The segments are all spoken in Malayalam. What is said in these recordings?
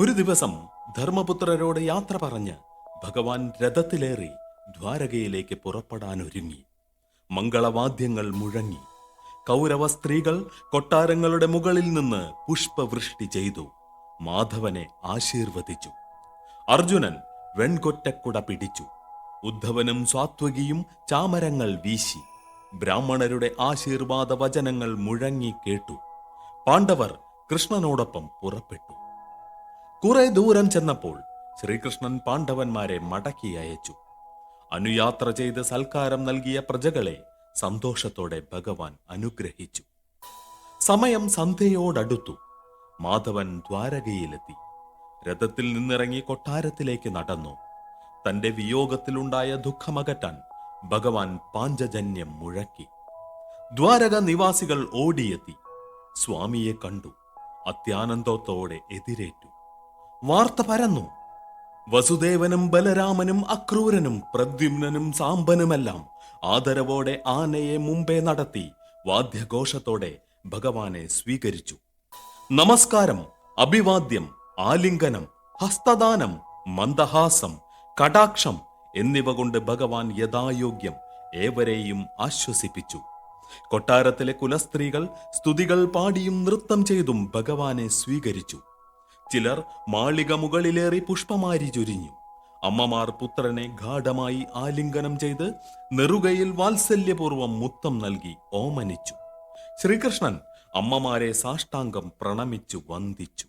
ഒരു ദിവസം ധർമ്മപുത്രരോട് യാത്ര പറഞ്ഞ് ഭഗവാൻ രഥത്തിലേറി ദ്വാരകയിലേക്ക് പുറപ്പെടാൻ ഒരുങ്ങി മംഗളവാദ്യങ്ങൾ മുഴങ്ങി. കൗരവ സ്ത്രീകൾ കൊട്ടാരങ്ങളുടെ മുകളിൽ നിന്ന് പുഷ്പവൃഷ്ടി ചെയ്തു. മാധവനെ ആശീർവദിച്ചു. അർജുനൻ വെൺകൊറ്റക്കുട പിടിച്ചു. ഉദ്ധവനും സ്വാത്വകിയും ചാമരങ്ങൾ വീശി. ബ്രാഹ്മണരുടെ ആശീർവാദ വചനങ്ങൾ മുഴങ്ങി കേട്ടു. പാണ്ഡവർ കൃഷ്ണനോടൊപ്പം പുറപ്പെട്ടു. കുറെ ദൂരം ചെന്നപ്പോൾ ശ്രീകൃഷ്ണൻ പാണ്ഡവന്മാരെ മടക്കി അയച്ചു. അനുയാത്ര ചെയ്ത് സൽക്കാരം നൽകിയ പ്രജകളെ സന്തോഷത്തോടെ ഭഗവാൻ അനുഗ്രഹിച്ചു. സമയം സന്ധ്യയോടടുത്തു. മാധവൻ ദ്വാരകയിലെത്തി. രഥത്തിൽ നിന്നിറങ്ങി കൊട്ടാരത്തിലേക്ക് നടന്നു. തന്റെ വിയോഗത്തിലുണ്ടായ ദുഃഖമകറ്റാൻ ഭഗവാൻ പാഞ്ചജന്യം മുഴക്കി. ദ്വാരക നിവാസികൾ ഓടിയെത്തി. സ്വാമിയെ കണ്ടു. അത്യാനന്ദത്തോടെ എതിരേറ്റു. വാർത്ത പരന്നു. വസുദേവനും ബലരാമനും അക്രൂരനും പ്രദ്യുമ്നനും സാമ്പനുമെല്ലാം ആദരവോടെ ആനയെ മുമ്പേ നടത്തി വാദ്യഘോഷത്തോടെ ഭഗവാനെ സ്വീകരിച്ചു. നമസ്കാരം അഭിവാദ്യം ആലിംഗനം ഹസ്തദാനം മന്ദഹാസം കടാക്ഷം എന്നിവ കൊണ്ട് ഭഗവാൻ യഥായോഗ്യം ഏവരെയും ആശ്വസിപ്പിച്ചു. കൊട്ടാരത്തിലെ കുലസ്ത്രീകൾ സ്തുതികൾ പാടിയും നൃത്തം ചെയ്തും ഭഗവാനെ സ്വീകരിച്ചു. ചിലർ മാളിക മുകളിലേറി പുഷ്പമാരി ചൊരിഞ്ഞു. അമ്മമാർ പുത്രനെ ഗാഠമായി ആലിംഗനം ചെയ്ത് നെറുകയിൽ വാത്സല്യപൂർവം മുത്തം നൽകി ഓമനിച്ചു. ശ്രീകൃഷ്ണൻ അമ്മമാരെ സാഷ്ടാംഗം പ്രണമിച്ചു വന്ദിച്ചു.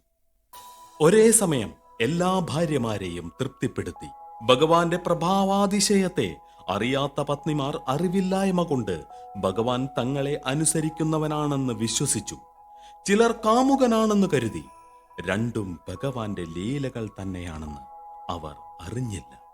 ഒരേ സമയം എല്ലാ ഭാര്യമാരെയും തൃപ്തിപ്പെടുത്തി. ഭഗവാന്റെ പ്രഭാവാതിശയത്തെ അറിയാത്ത പത്നിമാർ അറിവില്ലായ്മ കൊണ്ട് ഭഗവാൻ തങ്ങളെ അനുസരിക്കുന്നവനാണെന്ന് വിശ്വസിച്ചു. ചിലർ കാമുകനാണെന്ന് കരുതി. രണ്ടും ഭഗവാന്റെ ലീലകൾ തന്നെയാണെന്ന് അവർ അറിഞ്ഞില്ല.